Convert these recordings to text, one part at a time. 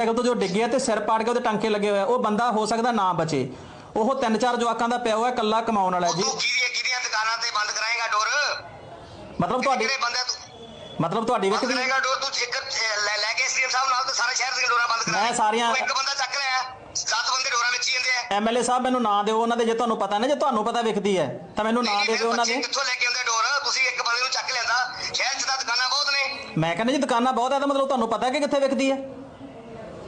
Cycle ਤੋਂ ਜੋ ਡਿੱਗਿਆ ਤੇ ਸਿਰ ਪਾੜ ਕੇ ਉਹਦੇ ਟਾਂਕੇ ਲੱਗੇ ਹੋਏ ਆ। ਉਹ ਬੰਦਾ ਹੋ ਸਕਦਾ ਨਾ ਬਚੇ। ਉਹ ਤਿੰਨ ਚਾਰ ਜਵਾਕਾਂ ਦਾ ਪਿਆ ਹੋਇਆ ਇਕੱਲਾ ਕਮਾਉਣ ਵਾਲਾ ਜੀ। ਤੂੰ ਕਿਹਦੀਆਂ ਕਿਹਦੀਆਂ ਦੁਕਾਨਾਂ ਤੇ ਬੰਦ ਕਰਾਏਗਾ ਡੋਰ? ਮਤਲਬ ਤੁਹਾਡੀ ਕਿਹੜੇ ਬੰਦੇ ਤੂੰ? ਮਤਲਬ ਤੁਹਾਡੀ ਵਿਕਦੀ ਕਰਾਏਗਾ ਡੋਰ ਤੂੰ ਇੱਕ ਲੈ ਲੈ ਕੇ ਐਸਡੀਐਮ ਸਾਹਿਬ ਨਾਲ ਤੇ ਸਾਰੇ ਸ਼ਹਿਰ ਦੀਆਂ ਡੋਰਾਂ ਬੰਦ ਕਰਾ। ਮੈਂ ਸਾਰੀਆਂ- ਇੱਕ ਬੰਦਾ ਚੱਕ ਲਿਆ। ਸੱਤ ਬੰਦੇ ਡੋਰਾਂ ਵਿੱਚ ਹੀ ਜਾਂਦੇ ਆ। ਐਮਐਲਏ ਸਾਹਿਬ ਮੈਨੂੰ ਨਾਂ ਦਿਓ ਉਹਨਾਂ ਦੇ ਜੇ ਤੁਹਾਨੂੰ ਪਤਾ ਨਾ ਜੇ ਤੁਹਾਨੂੰ ਪਤਾ ਵਿਕਦੀ ਹੈ ਤਾਂ ਮੈਨੂੰ ਨਾਂ ਦੇ ਦਿਓ ਉਹਨਾਂ ਦੇ। ਕਿੱਥੋਂ ਲੈ ਕੇ ਆਉਂਦੇ ਡੋਰ? ਤੁਸੀਂ ਇੱਕ ਬੰਦੇ ਨੂੰ ਚੱਕ ਲਿਆਂਦਾ। ਸ਼ਹਿਰ 'ਚ ਤਾਂ ਦੁਕਾਨਾਂ ਬਹੁਤ ਨੇ। ਮੈਂ ਕਹਿੰਦਾ ਜੀ ਦੁਕਾਨਾਂ ਬਹੁਤ ਹੈ ਤਾਂ ਮਤਲਬ ਤੁਹਾਨੂੰ ਪਤਾ ਕਿ ਕਿੱਥੇ ਵਿਕਦੀ ਹੈ।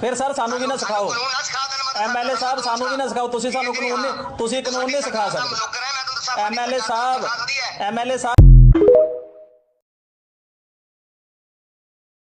ਫਿਰ ਸਰ ਸਾਨੂੰ ਵੀ ਨਾ ਸਿਖਾਓ? ਐਮਐਲਏ ਸਾਹਿਬ ਸਾਨੂੰ ਵੀ ਨਾ ਸਿਖਾਓ? ਤੁਸੀਂ ਸਾਨੂੰ ਕਾਨੂੰਨ ਨਹੀਂ ਤੁਸੀਂ ਕਾਨੂੰਨ ਨਹੀਂ ਸਿਖਾ ਸਕਦੇ। ਐਮਐਲਏ ਸਾਹਿਬ ਐਮਐਲਏ ਸਾਹਿਬ